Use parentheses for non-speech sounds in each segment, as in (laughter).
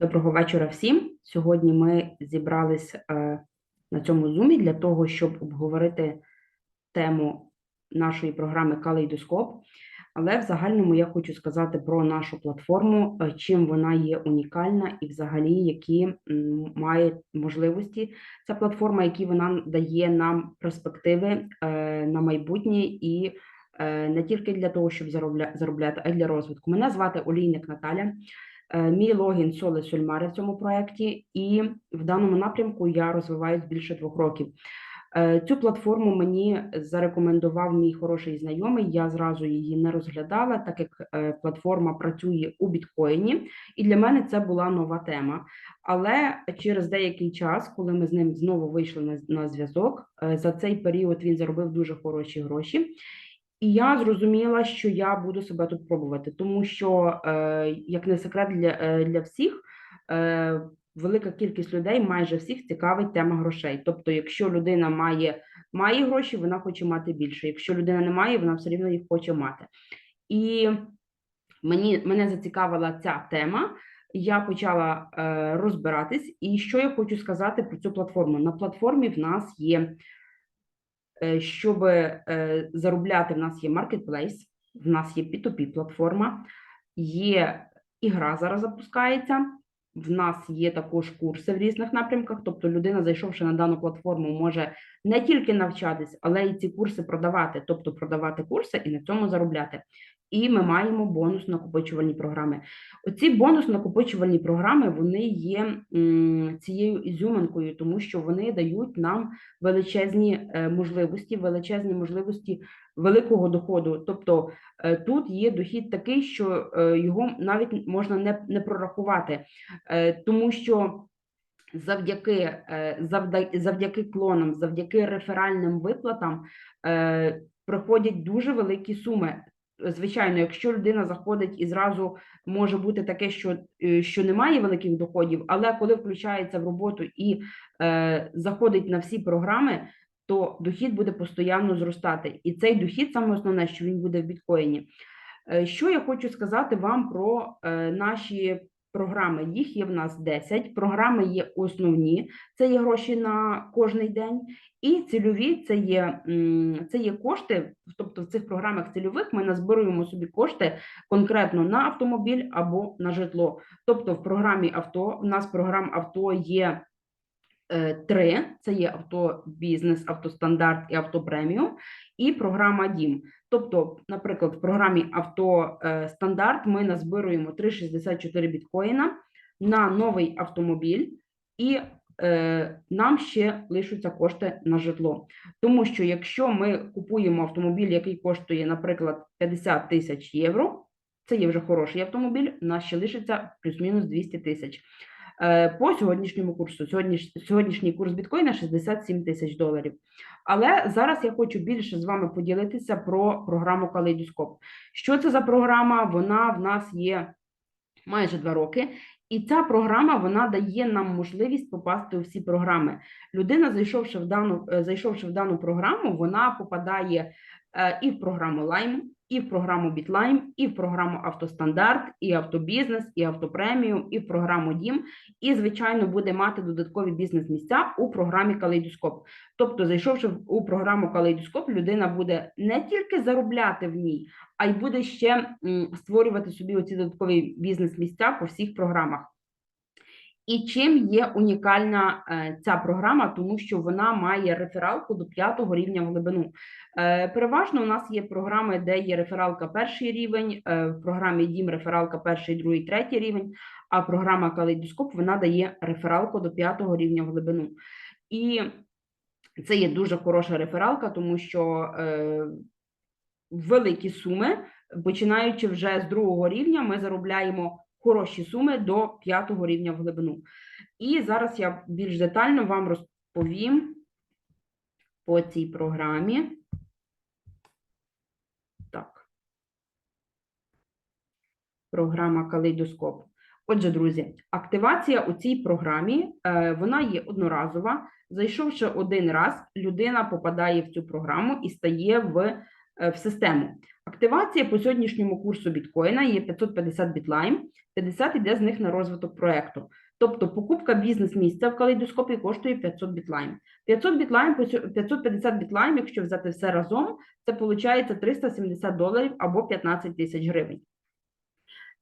Доброго вечора всім. Сьогодні ми зібрались е, на цьому зумі для того, щоб обговорити тему нашої програми Калейдоскоп. Але в загальному я хочу сказати про нашу платформу, е, чим вона є унікальна і взагалі які має можливості ця платформа, які вона дає нам перспективи е, на майбутнє і не тільки для того, щоб заробля- заробляти, а й для розвитку. Мене звати Олійник Наталя. Е, Мій логін Соле Сульмари в цьому проєкті, і в даному напрямку я розвиваюсь більше двох років. Е, Цю платформу мені зарекомендував мій хороший знайомий. Я зразу її не розглядала, так як е, платформа працює у біткоїні, і для мене це була нова тема. Але через деякий час, коли ми з ним знову вийшли на, на зв'язок, за цей період він заробив дуже хороші гроші. І я зрозуміла, що я буду себе тут пробувати, тому що, е, як не секрет для, е, для всіх, е, велика кількість людей, майже всіх, цікавить тема грошей. Тобто, якщо людина має, має гроші, вона хоче мати більше. Якщо людина не має, вона все рівно їх хоче мати. І мені, мене зацікавила ця тема. Я почала розбиратись, і що я хочу сказати про цю платформу. На платформі в нас є щоб е, заробляти, в нас є маркетплейс, в нас є P2P платформа, є ігра зараз запускається. В нас є також курси в різних напрямках. Тобто, людина, зайшовши на дану платформу, може не тільки навчатись, але й ці курси продавати, тобто продавати курси і на цьому заробляти. І ми маємо бонус накопичувальні програми. Оці бонус накопичувальні програми вони є цією ізюминкою, тому що вони дають нам величезні е, можливості, величезні можливості великого доходу. Тобто е, тут є дохід такий, що е, його навіть можна не, не прорахувати, тому що завдяки, завдяки клонам, завдяки реферальним виплатам приходять дуже великі суми. Звичайно, якщо людина заходить і зразу може бути таке, що, е, що немає великих доходів, але коли включається в роботу і е, заходить на всі програми, то дохід буде постійно зростати. І цей дохід саме основне, що він буде в біткоїні. Е, Що я хочу сказати вам про е, наші програми? Їх є в нас 10. Програми є основні, це є гроші на кожний день, і цільові це є, це є кошти. Тобто в цих програмах цільових ми назбируємо собі кошти конкретно на автомобіль або на житло. Тобто в програмі авто в нас програм авто є три: це є авто бізнес, автостандарт і авто преміум, і програма Дім. Тобто, наприклад, в програмі авто е, ми назбируємо 3,64 біткоїна на новий автомобіль, і е, нам ще лишаться кошти на житло. Тому що якщо ми купуємо автомобіль, який коштує, наприклад, 50 тисяч євро, це є вже хороший автомобіль, у нас ще лишиться плюс-мінус 200 тисяч. Е, По сьогоднішньому курсу, сьогодніш, сьогоднішній курс біткоїна 67 тисяч доларів. Але зараз я хочу більше з вами поділитися про програму Калейдоскоп. Що це за програма? Вона в нас є майже два роки. І ця програма вона дає нам можливість попасти у всі програми. Людина, зайшовши в дану, е, зайшовши в дану програму, вона попадає е, і в програму Lime, і в програму BitLime, і в програму Автостандарт, і автобізнес, і автопреміум, і в програму Дім. І, звичайно, буде мати додаткові бізнес-місця у програмі Калейдоскоп. Тобто, зайшовши у програму Калейдоскоп, людина буде не тільки заробляти в ній, а й буде ще створювати собі оці додаткові бізнес-місця по всіх програмах. І чим є унікальна е, ця програма, тому що вона має рефералку до п'ятого рівня в глибину. Е, переважно у нас є програми, де є рефералка перший рівень, е, в програмі Дім рефералка перший, другий, третій рівень, а програма Калейдоскоп вона дає рефералку до п'ятого рівня в глибину. І це є дуже хороша рефералка, тому що великі суми, починаючи вже з другого рівня, ми заробляємо хороші суми до п'ятого рівня в глибину. І зараз я більш детально вам розповім по цій програмі. Так. Програма Калейдоскоп. Отже, друзі, активація у цій програмі е, вона є одноразова. Зайшовши один раз, людина попадає в цю програму і стає в, е, в систему. Активація по сьогоднішньому курсу біткоїна є 550 бітлайм, 50 йде з них на розвиток проекту. Тобто покупка бізнес-місця в калейдоскопі коштує 500 бітлайм. 500 бітлайм, 550 бітлайм, якщо взяти все разом, це виходить 370 доларів або 15 тисяч гривень.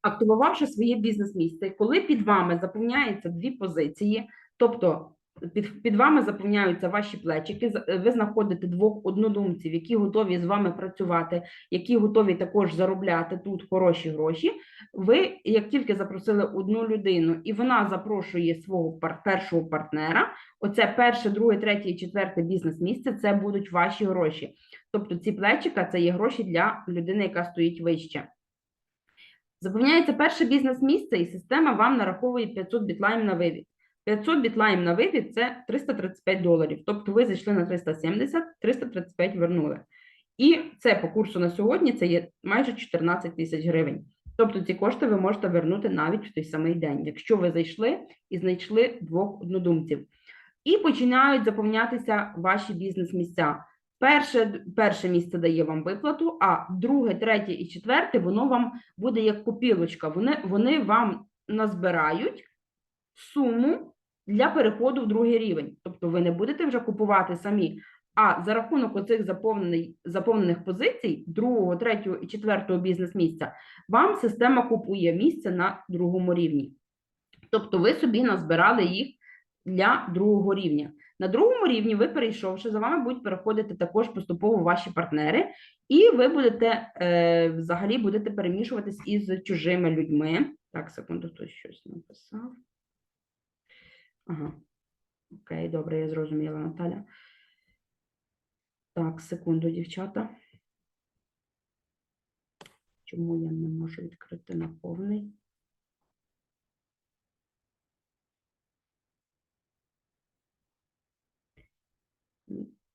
Активувавши своє бізнес-місце, коли під вами заповняються дві позиції, тобто під, під вами заповняються ваші плечики, ви знаходите двох однодумців, які готові з вами працювати, які готові також заробляти тут хороші гроші. Ви, як тільки запросили одну людину, і вона запрошує свого першого партнера, оце перше, друге, третє четверте бізнес-місце це будуть ваші гроші. Тобто ці плечика це є гроші для людини, яка стоїть вище. Заповняється перше бізнес-місце, і система вам нараховує 500 бітлайм на вивід. 500 бітлайм на вивід це 335 доларів. Тобто ви зайшли на 370, 335 вернули. І це по курсу на сьогодні це є майже 14 тисяч гривень. Тобто ці кошти ви можете вернути навіть в той самий день, якщо ви зайшли і знайшли двох однодумців. І починають заповнятися ваші бізнес-місця. Перше, перше місце дає вам виплату, а друге, третє і четверте воно вам буде як копілочка. Вони, вони вам назбирають суму для переходу в другий рівень. Тобто ви не будете вже купувати самі, а за рахунок оцих заповнених, позицій, другого, третього і четвертого бізнес-місця, вам система купує місце на другому рівні. Тобто ви собі назбирали їх для другого рівня. На другому рівні ви перейшовши, за вами будуть переходити також поступово ваші партнери, і ви будете е, взагалі будете перемішуватись із чужими людьми. Так, секунду, хтось щось написав. Ага. Окей, добре, я зрозуміла, Наталя. Так, секунду, дівчата. Чому я не можу відкрити на повний?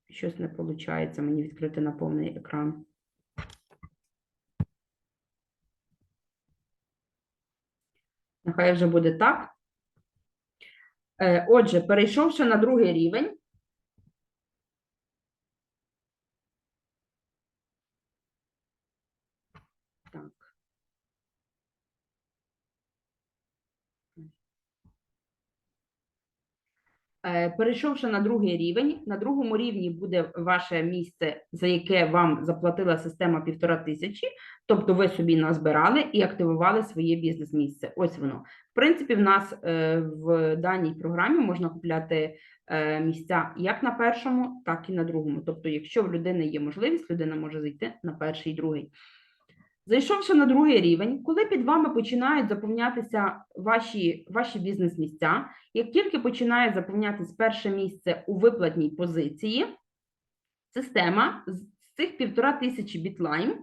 Щось не виходить мені відкрити на повний екран. Нехай вже буде так. Е, Отже, перейшовши на другий рівень, так. Е, Перейшовши на другий рівень, на другому рівні буде ваше місце, за яке вам заплатила система півтора тисячі, тобто ви собі назбирали і активували своє бізнес-місце. Ось воно. В принципі, в нас е, в даній програмі можна купляти е, місця як на першому, так і на другому. Тобто, якщо в людини є можливість, людина може зайти на перший і другий. Зайшовши на другий рівень, коли під вами починають заповнятися ваші, ваші бізнес-місця, як тільки починає заповнятися перше місце у виплатній позиції, система з цих півтора тисячі бітлайм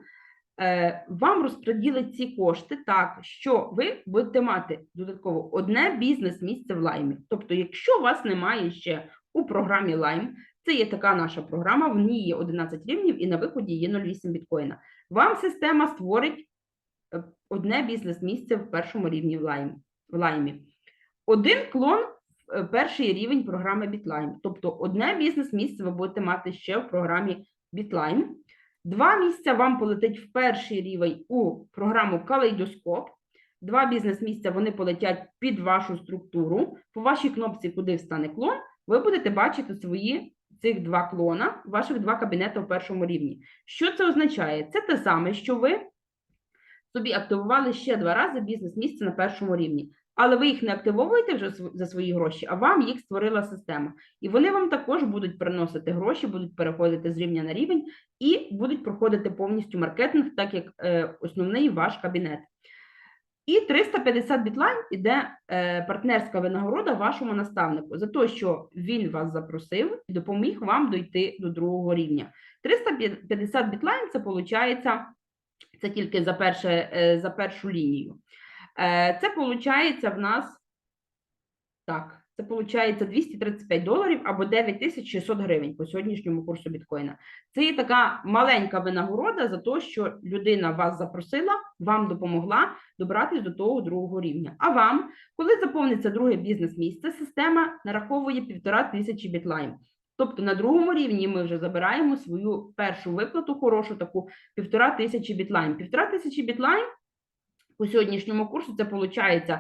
е, вам розподілить ці кошти так, що ви будете мати додатково одне бізнес-місце в лаймі. Тобто, якщо у вас немає ще у програмі Лайм, це є така наша програма, в ній є 11 рівнів і на виході є 0,8 біткоїна. Вам система створить е, одне бізнес-місце в першому рівні в лаймі. Один клон е, перший рівень програми BitLime. Тобто одне бізнес-місце ви будете мати ще в програмі BitLime. Два місця вам полетить в перший рівень у програму Калейдоскоп. Два бізнес-місця вони полетять під вашу структуру. По вашій кнопці, куди встане клон, ви будете бачити свої цих два клона, ваших два кабінети в першому рівні. Що це означає? Це те саме, що ви собі активували ще два рази бізнес-місце на першому рівні. Але ви їх не активовуєте вже за свої гроші, а вам їх створила система. І вони вам також будуть приносити гроші, будуть переходити з рівня на рівень і будуть проходити повністю маркетинг, так як е, основний ваш кабінет. І 350 бітлайн іде е, партнерська винагорода вашому наставнику за те, що він вас запросив і допоміг вам дойти до другого рівня. 350 бітлайн це виходить, це тільки за, перше, е, за першу лінію. Е, Це виходить в нас так. Це виходить 235 доларів або 9600 гривень по сьогоднішньому курсу біткоїна. Це є така маленька винагорода за те, що людина вас запросила, вам допомогла добратися до того другого рівня. А вам, коли заповниться друге бізнес-місце, система нараховує півтора тисячі бітлайн. Тобто на другому рівні ми вже забираємо свою першу виплату, хорошу таку півтора тисячі бітлайн. Півтора тисячі бітлайн по сьогоднішньому курсу це виходить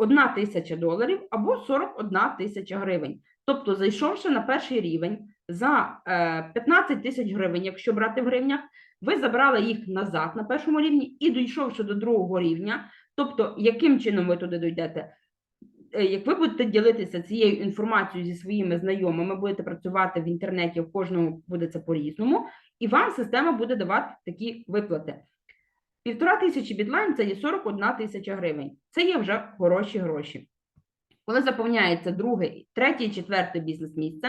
одна тисяча доларів або 41 тисяча гривень. Тобто, зайшовши на перший рівень за е, 15 тисяч гривень, якщо брати в гривнях, ви забрали їх назад на першому рівні і дійшовши до другого рівня, тобто, яким чином ви туди дійдете? Е, Як ви будете ділитися цією інформацією зі своїми знайомими, будете працювати в інтернеті, в кожному буде це по-різному, і вам система буде давати такі виплати. Півтора тисячі бітлайн це є 41 тисяча гривень. Це є вже хороші гроші. Коли заповняється друге, третє і четверте бізнес-місце,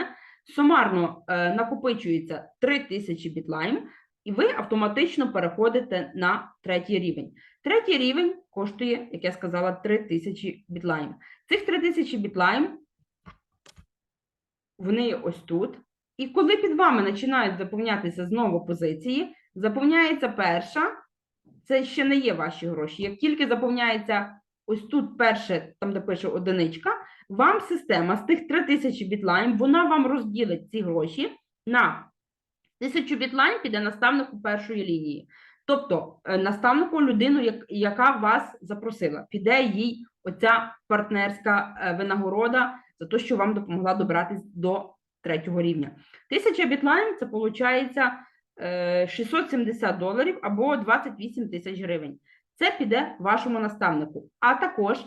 сумарно е, накопичується 3 тисячі бітлайн, і ви автоматично переходите на третій рівень. Третій рівень коштує, як я сказала, 3 тисячі бітлайн. Цих 3 тисячі бітлайн, вони ось тут. І коли під вами починають заповнятися знову позиції, заповняється перша, це ще не є ваші гроші. Як тільки заповняється ось тут перше, там де пише одиничка, вам система з тих 3000 бітлайн, вона вам розділить ці гроші на 1000 бітлайн піде наставнику першої лінії. Тобто е, наставнику людину, яка вас запросила, піде їй оця партнерська е, винагорода за те, що вам допомогла добратися до третього рівня. 1000 бітлайн це виходить 670 доларів або 28 тисяч гривень. Це піде вашому наставнику. А також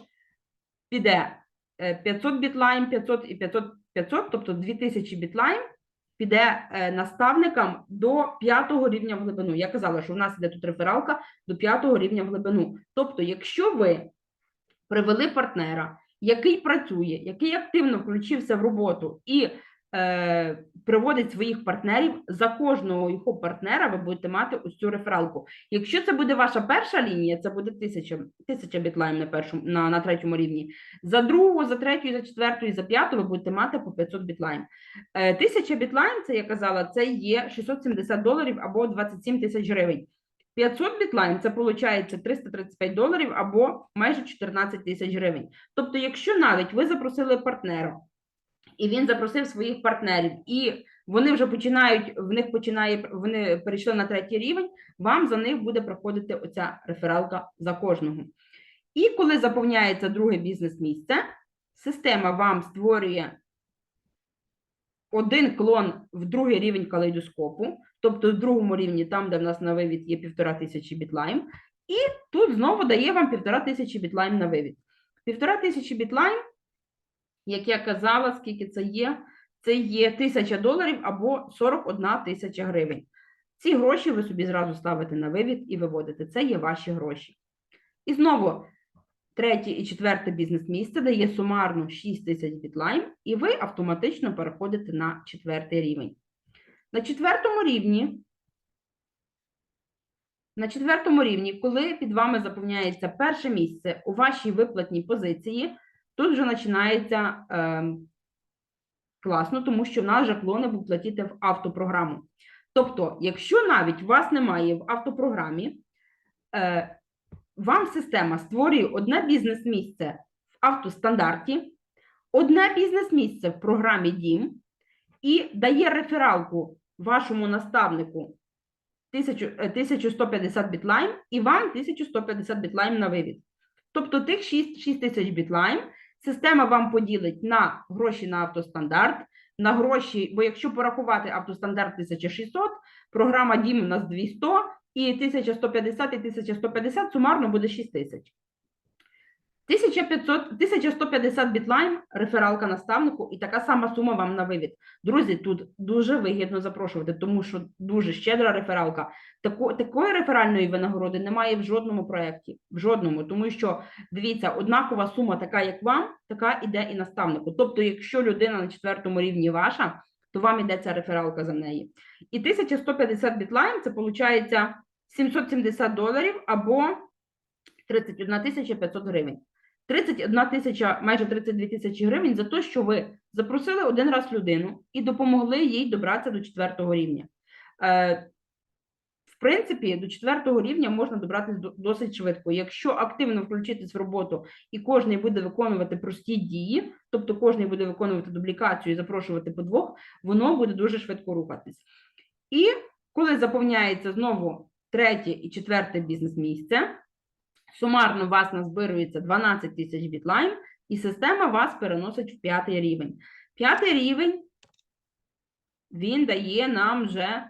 піде е, 500 бітлайн, 500 і 500, 500, тобто 2000 бітлайн піде е, наставникам до п'ятого рівня в глибину. Я казала, що в нас іде тут рефералка до п'ятого рівня в глибину. Тобто, якщо ви привели партнера, який працює, який активно включився в роботу і е, приводить своїх партнерів, за кожного його партнера ви будете мати ось цю рефералку. Якщо це буде ваша перша лінія, це буде тисяча, тисяча бітлайн на першому на, на третьому рівні. За другу, за третю, за четверту і за п'яту ви будете мати по 500 бітлайн. Е, Тисяча бітлайн, це я казала, це є 670 доларів або 27 тисяч гривень. 500 бітлайн це виходить 335 доларів або майже 14 тисяч гривень. Тобто, якщо навіть ви запросили партнера, і він запросив своїх партнерів, і вони вже починають, в них починає, вони перейшли на третій рівень, вам за них буде проходити оця рефералка за кожного. І коли заповняється друге бізнес-місце, система вам створює один клон в другий рівень калейдоскопу, тобто в другому рівні, там, де в нас на вивід є півтора тисячі бітлайн, і тут знову дає вам півтора тисячі бітлайн на вивід. Півтора тисячі бітлайн, як я казала, скільки це є, це є тисяча доларів або 41 тисяча гривень. Ці гроші ви собі зразу ставите на вивід і виводите. Це є ваші гроші. І знову третє і четверте бізнес-місце дає сумарно 6 тисяч бітлайн, і ви автоматично переходите на четвертий рівень. На четвертому рівні, на четвертому рівні, коли під вами заповняється перше місце у вашій виплатній позиції, тут вже починається е, класно, тому що в нас же клони будуть платити в автопрограму. Тобто, якщо навіть вас немає в автопрограмі, е, вам система створює одне бізнес-місце в автостандарті, одне бізнес-місце в програмі Дім і дає рефералку вашому наставнику 1000, е, 1150 бітлайн і вам 1150 бітлайн на вивід. Тобто тих 6, 6 тисяч бітлайн система вам поділить на гроші на автостандарт, на гроші, бо якщо порахувати автостандарт 1600, програма Дім у нас 200, і 1150 і 1150 сумарно буде 6 тисяч. 1500, 1150 бітлайн рефералка наставнику і така сама сума вам на вивід. Друзі, тут дуже вигідно запрошувати, тому що дуже щедра рефералка. Тако, такої реферальної винагороди немає в жодному проєкті. В жодному, тому що дивіться, однакова сума, така як вам, така іде і наставнику. Тобто, якщо людина на четвертому рівні ваша, то вам іде ця рефералка за неї. І 1150 бітлайн це виходить 770 доларів або 31 тисяча 500 гривень. 31 тисяча, майже 32 тисячі гривень за те, що ви запросили один раз людину і допомогли їй добратися до четвертого рівня. Е, в принципі, до четвертого рівня можна добратися досить швидко. Якщо активно включитись в роботу і кожен буде виконувати прості дії, тобто кожен буде виконувати дублікацію і запрошувати по двох, воно буде дуже швидко рухатись. І коли заповняється знову третє і четверте бізнес-місце, сумарно у вас назбирується 12 тисяч бітлайн, і система вас переносить в п'ятий рівень. П'ятий рівень він дає нам вже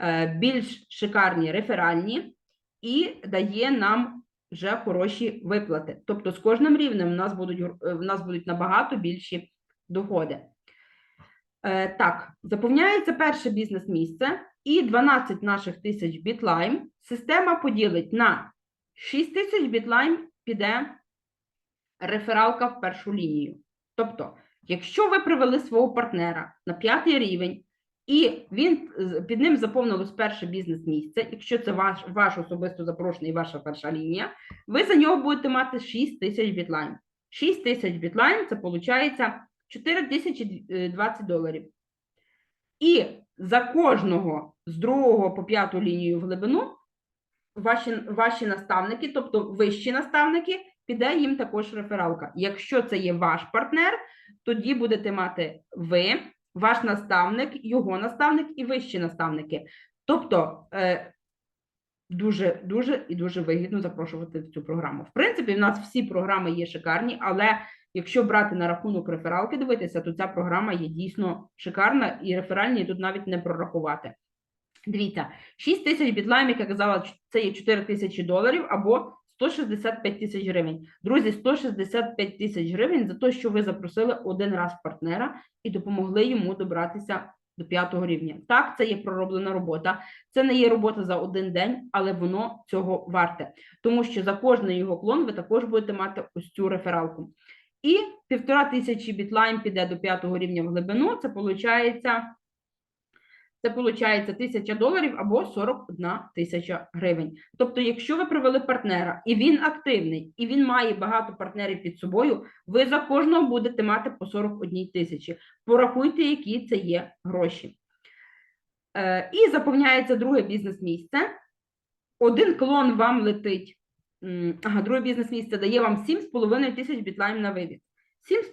е, більш шикарні реферальні і дає нам вже хороші виплати. Тобто з кожним рівнем в нас будуть, гр- е, в нас будуть набагато більші доходи. Е, Так, заповняється перше бізнес-місце, і 12 наших тисяч бітлайм система поділить на 6 тисяч бітлайм піде рефералка в першу лінію. Тобто, якщо ви привели свого партнера на п'ятий рівень, і він під ним заповнилось перше бізнес-місце, якщо це ваш, ваш особисто запрошений, ваша перша лінія, ви за нього будете мати 6 тисяч бітлайн. 6 тисяч бітлайн це виходить 4 тисячі е, 20 доларів. І за кожного з другого по п'яту лінію в глибину ваші, ваші наставники, тобто вищі наставники, піде їм також рефералка. Якщо це є ваш партнер, тоді будете мати ви, ваш наставник, його наставник і вищі наставники. Тобто е, дуже, дуже і дуже вигідно запрошувати в цю програму. В принципі, в нас всі програми є шикарні, але якщо брати на рахунок рефералки, дивитися, то ця програма є дійсно шикарна, і реферальні тут навіть не прорахувати. Дивіться, 6 тисяч бітлайм, як я казала, це є 4 тисячі доларів або 165 тисяч гривень. Друзі, 165 тисяч гривень за те, що ви запросили один раз партнера і допомогли йому добратися до п'ятого рівня. Так, це є пророблена робота. Це не є робота за один день, але воно цього варте. Тому що за кожний його клон ви також будете мати ось цю рефералку. І півтора тисячі бітлайм піде до п'ятого рівня в глибину. Це виходить це виходить тисяча доларів або 41 тисяча гривень. Тобто, якщо ви привели партнера, і він активний, і він має багато партнерів під собою, ви за кожного будете мати по 41 тисячі. Порахуйте, які це є гроші. Е, і заповняється друге бізнес-місце. Один клон вам летить. Ага, друге бізнес-місце дає вам 7,5 тисяч бітлайм на вивід.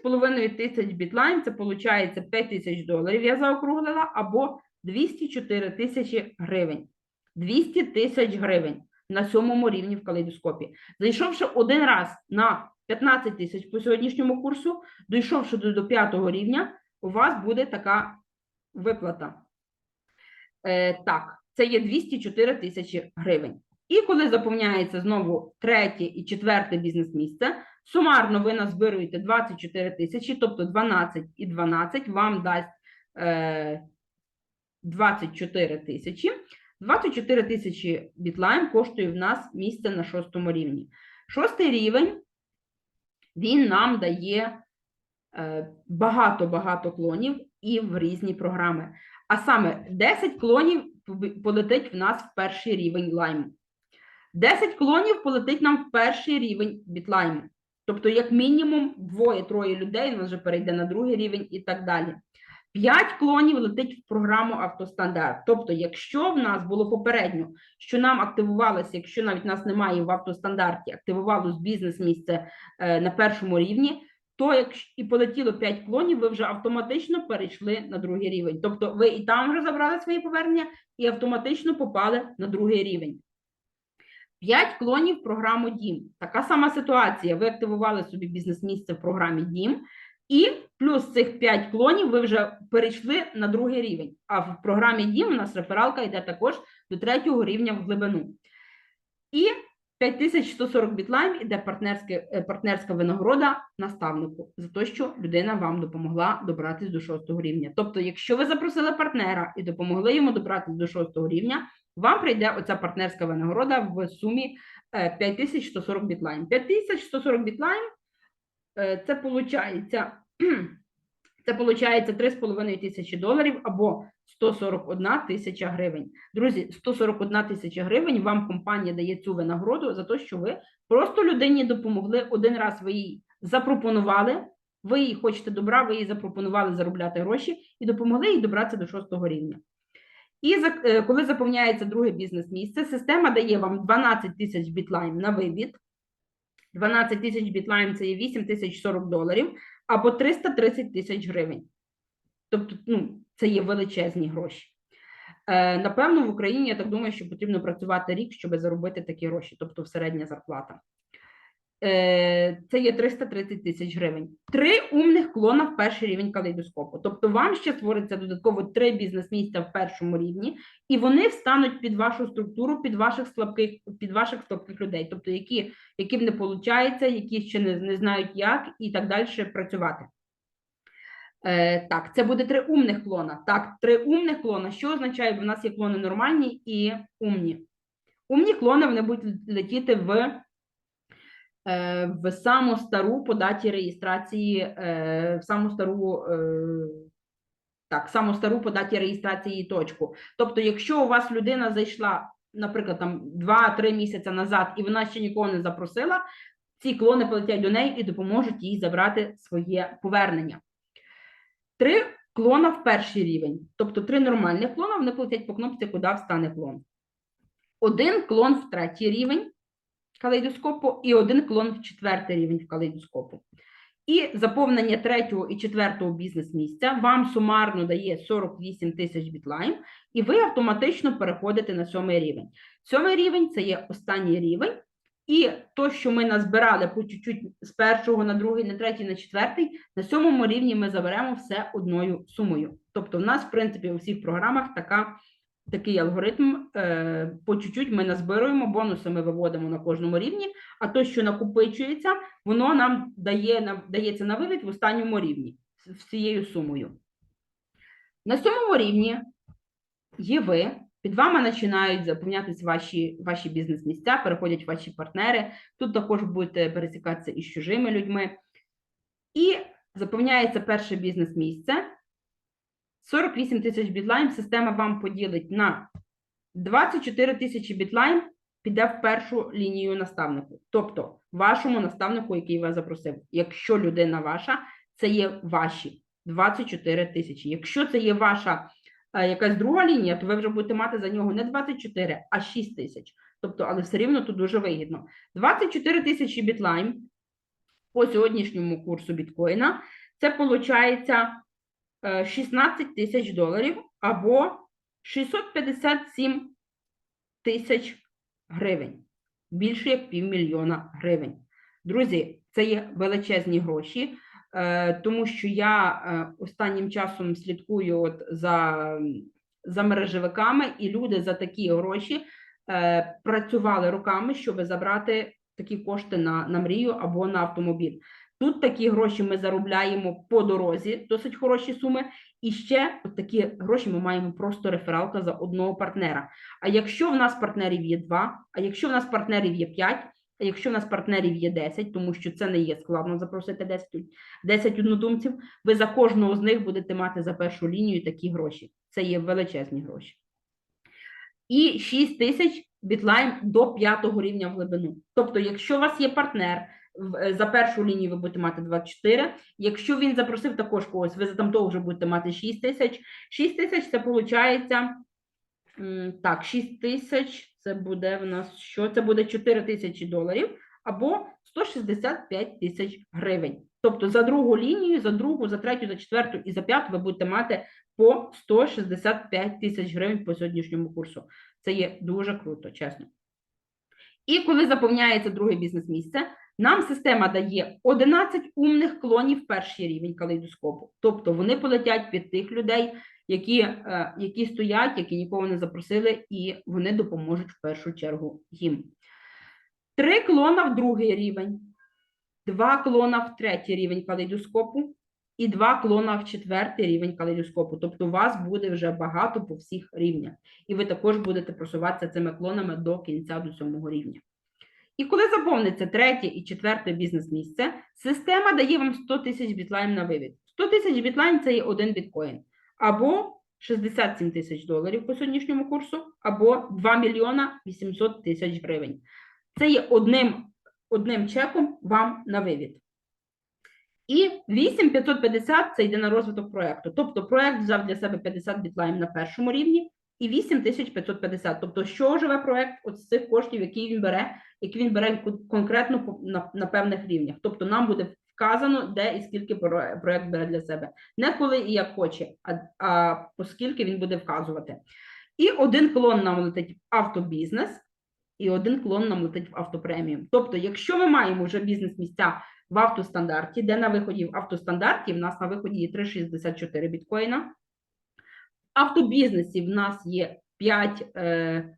7,5 тисяч бітлайм це виходить 5 тисяч доларів, я заокруглила, або 204 тисячі гривень. 200 тисяч гривень на сьомому рівні в калейдоскопі. Зайшовши один раз на 15 тисяч по сьогоднішньому курсу, дійшовши до, п'ятого рівня, у вас буде така виплата. Е, так, це є 204 тисячі гривень. І коли заповняється знову третє і четверте бізнес-місце, сумарно ви назбируєте 24 тисячі, тобто 12 і 12 вам дасть е, 24 тисячі. 24 тисячі бітлайм коштує в нас місце на шостому рівні. Шостий рівень він нам дає е, багато-багато клонів і в різні програми. А саме 10 клонів полетить в нас в перший рівень лайму. 10 клонів полетить нам в перший рівень бітлайму. Тобто, як мінімум, двоє-троє людей нас вже перейде на другий рівень і так далі. 5 клонів летить в програму автостандарт. Тобто, якщо в нас було попередньо, що нам активувалося, якщо навіть нас немає в автостандарті, активувалось бізнес-місце е, на першому рівні, то як і полетіло 5 клонів, ви вже автоматично перейшли на другий рівень. Тобто ви і там вже забрали свої повернення, і автоматично попали на другий рівень. 5 клонів програму Дім. Така сама ситуація. Ви активували собі бізнес-місце в програмі Дім, і плюс цих 5 клонів ви вже перейшли на другий рівень. А в програмі Дім у нас рефералка йде також до третього рівня в глибину. І 5140 бітлайм іде партнерське, е, партнерська винагорода наставнику за те, що людина вам допомогла добратися до шостого рівня. Тобто, якщо ви запросили партнера і допомогли йому добратися до шостого рівня, вам прийде оця партнерська винагорода в сумі е, 5140 бітлайм. 5140 бітлайм е, це получається, (clears throat) це получається 3,5 тисячі доларів або 141 тисяча гривень. Друзі, 141 тисяча гривень вам компанія дає цю винагороду за те, що ви просто людині допомогли один раз ви їй запропонували, ви їй хочете добра, ви їй запропонували заробляти гроші і допомогли їй добратися до шостого рівня. І е, коли заповняється друге бізнес-місце, система дає вам 12 тисяч бітлайм на вивід. 12 тисяч бітлайм це є 8 тисяч 40 доларів або 330 тисяч гривень. Тобто, ну, це є величезні гроші. Е, напевно, в Україні я так думаю, що потрібно працювати рік, щоб заробити такі гроші, тобто середня зарплата. Е, це є 330 тисяч гривень. Три умних клона в перший рівень калейдоскопу. Тобто вам ще створиться додатково три бізнес-місця в першому рівні, і вони встануть під вашу структуру, під ваших слабких, під ваших слабких людей, тобто які, яким не виходить, які ще не, не знають як, і так далі працювати. Е, так, це буде три умних клона. Так, три умних клона. Що означає, бо в нас є клони нормальні і умні. Умні клони вони будуть летіти в, в саму стару по даті реєстрації, е, в саму стару. Е, так, саму стару по даті реєстрації точку. Тобто, якщо у вас людина зайшла, наприклад, там 2-3 місяці назад, і вона ще нікого не запросила, ці клони полетять до неї і допоможуть їй забрати своє повернення. Три клона в перший рівень, тобто три нормальних клона, вони полетять по кнопці, куди встане клон. Один клон в третій рівень калейдоскопу і один клон в четвертий рівень в калейдоскопу. І заповнення третього і четвертого бізнес-місця вам сумарно дає 48 тисяч бітлайм, і ви автоматично переходите на сьомий рівень. Сьомий рівень це є останній рівень, і то, що ми назбирали по чуть-чуть з першого на другий, на третій, на четвертий, на сьомому рівні ми заберемо все одною сумою. Тобто, в нас, в принципі, у всіх програмах така, такий алгоритм. Е, по чуть-чуть ми назбируємо, бонуси ми виводимо на кожному рівні, а то, що накопичується, воно нам дає, дається на вивід в останньому рівні з всією сумою. На сьомому рівні є ви, під вами починають заповнятися ваші, ваші бізнес-місця, переходять ваші партнери. Тут також будете пересікатися із чужими людьми. І заповняється перше бізнес-місце. 48 тисяч бітлайм система вам поділить на 24 тисячі бітлайм піде в першу лінію наставнику, тобто вашому наставнику, який вас запросив. Якщо людина ваша, це є ваші 24 тисячі. Якщо це є ваша е, якась друга лінія, то ви вже будете мати за нього не 24, а 6 тисяч. Тобто, але все рівно тут дуже вигідно. 24 тисячі бітлайм по сьогоднішньому курсу біткоїна, це виходить 16 тисяч доларів або 657 тисяч гривень. Більше як півмільйона гривень. Друзі, це є величезні гроші, е, тому що я е, останнім часом слідкую от за, за мережевиками, і люди за такі гроші е, працювали руками, щоб забрати такі кошти на, на мрію або на автомобіль. Тут такі гроші ми заробляємо по дорозі, досить хороші суми. І ще такі гроші ми маємо просто рефералка за одного партнера. А якщо в нас партнерів є два, а якщо в нас партнерів є п'ять, а якщо в нас партнерів є 10, тому що це не є складно запросити 10, 10 однодумців, ви за кожного з них будете мати за першу лінію такі гроші. Це є величезні гроші. І 6 тисяч бітлайм до п'ятого рівня в глибину. Тобто, якщо у вас є партнер, за першу лінію ви будете мати 24. Якщо він запросив також когось, ви за там того вже будете мати 6 тисяч. 6 тисяч це виходить, так, 6 тисяч це буде в нас що? Це буде 4 тисячі доларів або 165 тисяч гривень. Тобто за другу лінію, за другу, за третю, за четверту і за п'яту ви будете мати по 165 тисяч гривень по сьогоднішньому курсу. Це є дуже круто, чесно. І коли заповняється друге бізнес-місце, нам система дає 11 умних клонів перший рівень калейдоскопу. Тобто вони полетять під тих людей, які, е, які стоять, які нікого не запросили, і вони допоможуть в першу чергу їм. Три клона в другий рівень, два клона в третій рівень калейдоскопу і два клона в четвертий рівень калейдоскопу. Тобто у вас буде вже багато по всіх рівнях. І ви також будете просуватися цими клонами до кінця до сьомого рівня. І коли заповниться третє і четверте бізнес-місце, система дає вам 100 тисяч бітлайн на вивід. 100 тисяч бітлайн – це є один біткоін. Або 67 тисяч доларів по сьогоднішньому курсу, або 2 мільйона 800 тисяч гривень. Це є одним, одним чеком вам на вивід. І 8550 це йде на розвиток проєкту. Тобто проєкт взяв для себе 50 бітлайн на першому рівні і 8550. Тобто, що живе проект от з цих коштів, які він бере, які він бере конкретно на, на певних рівнях. Тобто, нам буде вказано, де і скільки про- проект бере для себе. Не коли і як хоче, а, а поскільки він буде вказувати. І один клон нам летить в автобізнес, і один клон нам летить в автопреміум. Тобто, якщо ми маємо вже бізнес-місця в автостандарті, де на виході в автостандарті в нас на виході є 3,64 біткоїна. Автобізнесі в нас є 5, е,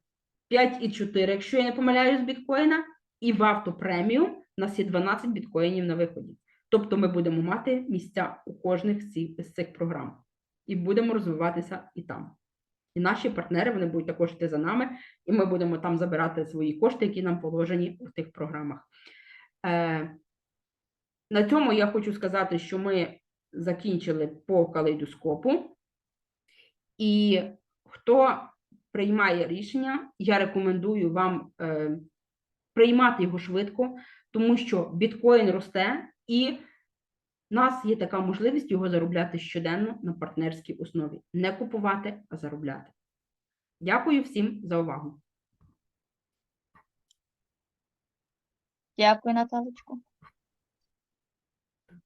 5,4, якщо я не помиляюсь, біткоїна, і в автопреміум в нас є 12 біткоїнів на виході. Тобто ми будемо мати місця у кожних з цих програм і будемо розвиватися і там. І наші партнери вони будуть також йти за нами, і ми будемо там забирати свої кошти, які нам положені у тих програмах. Е, на цьому я хочу сказати, що ми закінчили по калейдоскопу. І хто приймає рішення, я рекомендую вам е, приймати його швидко, тому що біткоін росте, і в нас є така можливість його заробляти щоденно на партнерській основі. Не купувати, а заробляти. Дякую всім за увагу. Дякую, Наталочку.